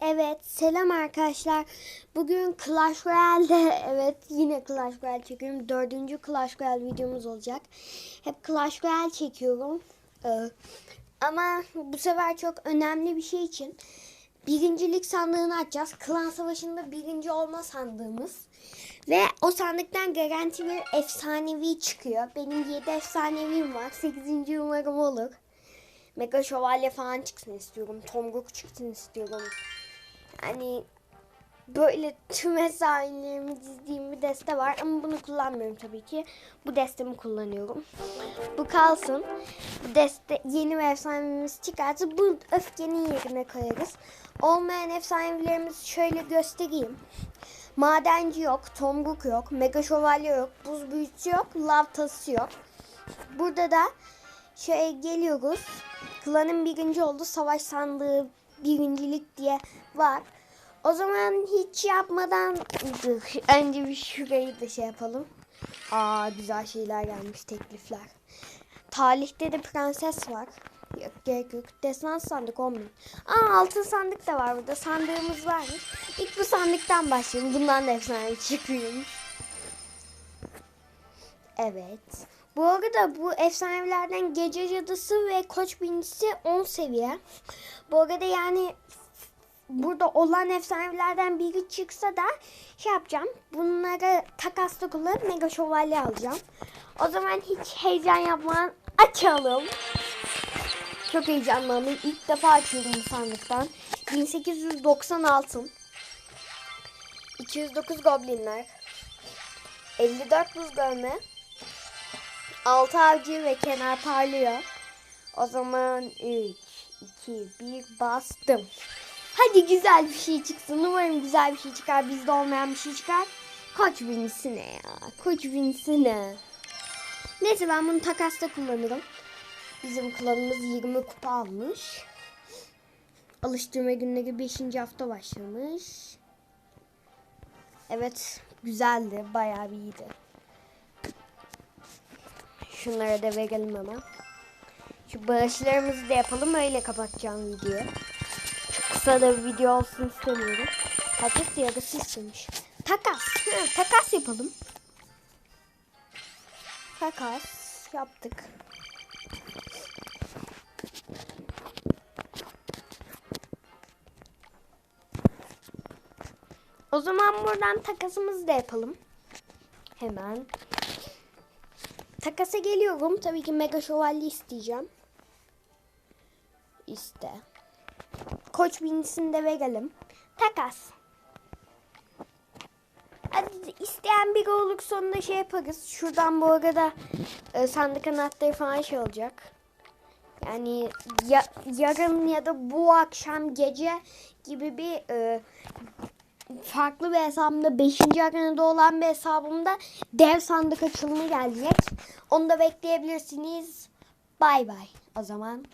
Evet, selam arkadaşlar. Bugün Clash Royale'de, evet yine Clash Royale çekiyorum. Dördüncü Clash Royale videomuz olacak. Hep Clash Royale çekiyorum. Ee, ama bu sefer çok önemli bir şey için birincilik sandığını açacağız. Klan Savaşı'nda birinci olma sandığımız. Ve o sandıktan garanti bir efsanevi çıkıyor. Benim 7 efsanevim var. 8. umarım olur. Mega Şövalye falan çıksın istiyorum. Tomruk çıksın istiyorum. Yani böyle tüm efsanelerimi dizdiğim bir deste var ama bunu kullanmıyorum tabii ki. Bu destemi kullanıyorum. Bu kalsın. Bu deste yeni bir efsanemiz çıkarsa bu öfkenin yerine koyarız. Olmayan efsanelerimizi şöyle göstereyim. Madenci yok, tomruk yok, mega şövalye yok, buz büyücüsü yok, lav tası yok. Burada da şöyle geliyoruz. Klanın birinci oldu. Savaş sandığı birincilik diye var. O zaman hiç yapmadan önce bir şurayı da şey yapalım. Aa güzel şeyler gelmiş teklifler. Talihte de prenses var. Yok gerek yok. Destan sandık olmuyor. Aa altın sandık da var burada. Sandığımız varmış. İlk bu sandıktan başlayalım. Bundan da efsane çıkıyormuş. Evet. Bu arada bu efsanelerden Gece Cadısı ve Koç Binicisi 10 seviye. Bu arada yani burada olan efsanelerden biri çıksa da şey yapacağım. Bunları takasla kullanıp Mega Şövalye alacağım. O zaman hiç heyecan yapmadan açalım. Çok heyecanlandım. İlk defa açıyorum bu sandıktan. 1890 altın. 209 goblinler. 54 buz görme. Altı avcı ve kenar parlıyor. O zaman 3, 2, 1 bastım. Hadi güzel bir şey çıksın. Umarım güzel bir şey çıkar. Bizde olmayan bir şey çıkar. Koç binisi ne ya? Koç binisi ne? Neyse ben bunu takasta kullanırım. Bizim klanımız 20 kupa almış. Alıştırma günleri 5. hafta başlamış. Evet güzeldi. Bayağı bir iyiydi. Şunlara da verelim hemen. Şu bağışlarımızı da yapalım. Öyle kapatacağım videoyu. Çok kısa da bir video olsun istemiyorum. Takas yarısı istemiş. Takas. Ha, takas yapalım. Takas yaptık. O zaman buradan takasımızı da yapalım. Hemen. Takasa geliyorum. Tabii ki mega şövalye isteyeceğim. İste. Koç binisini de verelim. Takas. Hadi isteyen biri olur sonunda şey yaparız. Şuradan bu arada e, sandık anahtarı falan şey olacak. Yani ya, yarın ya da bu akşam gece gibi bir e, farklı bir hesabımda 5. arenada olan bir hesabımda dev sandık açılımı gelecek. Onu da bekleyebilirsiniz. Bay bay. O zaman